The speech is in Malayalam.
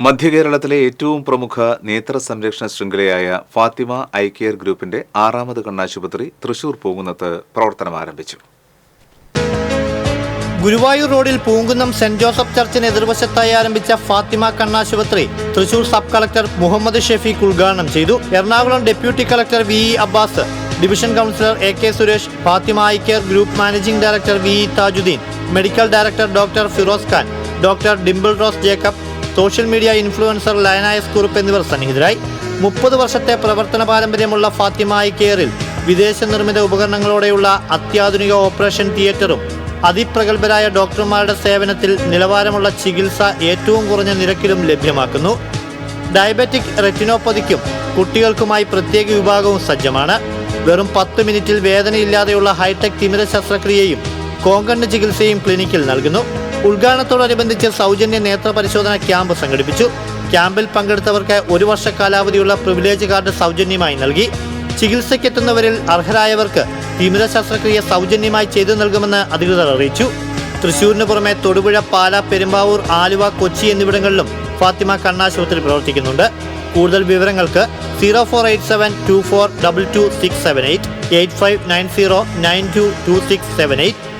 മധ്യകേരളത്തിലെ ഏറ്റവും പ്രമുഖ നേത്ര സംരക്ഷണ ശൃംഖലയായ ഫാത്തിമ ഐ കെയർ ഗ്രൂപ്പിന്റെ ആറാമത് കണ്ണാശുപത്രി തൃശൂർ പൂങ്കുന്നത്ത് പ്രവർത്തനം ആരംഭിച്ചു. ഗുരുവായൂർ റോഡിൽ പൂങ്കുന്നം സെന്റ് ജോസഫ് ചർച്ചിന് എതിർവശത്തായി ആരംഭിച്ച ഫാത്തിമ കണ്ണാശുപത്രി തൃശൂർ സബ് കളക്ടർ മുഹമ്മദ് ഷെഫീഖ് ഉദ്ഘാടനം ചെയ്തു. Ernakulam deputy collector V E Abbas division councillor A K Suresh Fathima eye care group managing director V E Thajudheen medical director doctor Firoz Khan doctor Dimple Rose Jacob social media influencer ലയനായസ് Kurup എന്നിവർ സന്നിഹിതരായി. മുപ്പത് വർഷത്തെ പ്രവർത്തന പാരമ്പര്യമുള്ള ഫാത്തിമ ഐ കെയറിൽ വിദേശ നിർമ്മിത ഉപകരണങ്ങളോടെയുള്ള അത്യാധുനിക ഓപ്പറേഷൻ തിയേറ്ററും അതിപ്രഗത്ഭരായ ഡോക്ടർമാരുടെ സേവനത്തിൽ നിലവാരമുള്ള ചികിത്സ ഏറ്റവും കുറഞ്ഞ നിരക്കിലും ലഭ്യമാക്കുന്നു. ഡയബറ്റിക് റെറ്റിനോപ്പതിക്കും കുട്ടികൾക്കുമായി പ്രത്യേക വിഭാഗവും സജ്ജമാണ്. വെറും പത്ത് മിനിറ്റിൽ വേദനയില്ലാതെയുള്ള ഹൈടെക് തിമിര ശസ്ത്രക്രിയയും കോങ്കണ്ണ് ചികിത്സയും ക്ലിനിക്കിൽ നൽകുന്നു. ഉദ്ഘാടനത്തോടനുബന്ധിച്ച് സൗജന്യ നേത്ര പരിശോധന ക്യാമ്പ് സംഘടിപ്പിച്ചു. ക്യാമ്പിൽ പങ്കെടുത്തവർക്ക് ഒരു വർഷ കാലാവധിയുള്ള പ്രിവിലേജ് കാർഡ് സൗജന്യമായി നൽകി. ചികിത്സയ്ക്കെത്തുന്നവരിൽ അർഹരായവർക്ക് തിമിര ശസ്ത്രക്രിയ സൗജന്യമായി ചെയ്തു നൽകുമെന്ന് അധികൃതർ അറിയിച്ചു. തൃശൂരിന് പുറമെ തൊടുപുഴ പാല പെരുമ്പാവൂർ ആലുവ കൊച്ചി എന്നിവിടങ്ങളിലും ഫാത്തിമ കണ്ണാശുപത്രി പ്രവർത്തിക്കുന്നുണ്ട്. കൂടുതൽ വിവരങ്ങൾക്ക് zero four eight seven two four double two six seven eight eight five nine zero nine two two six seven eight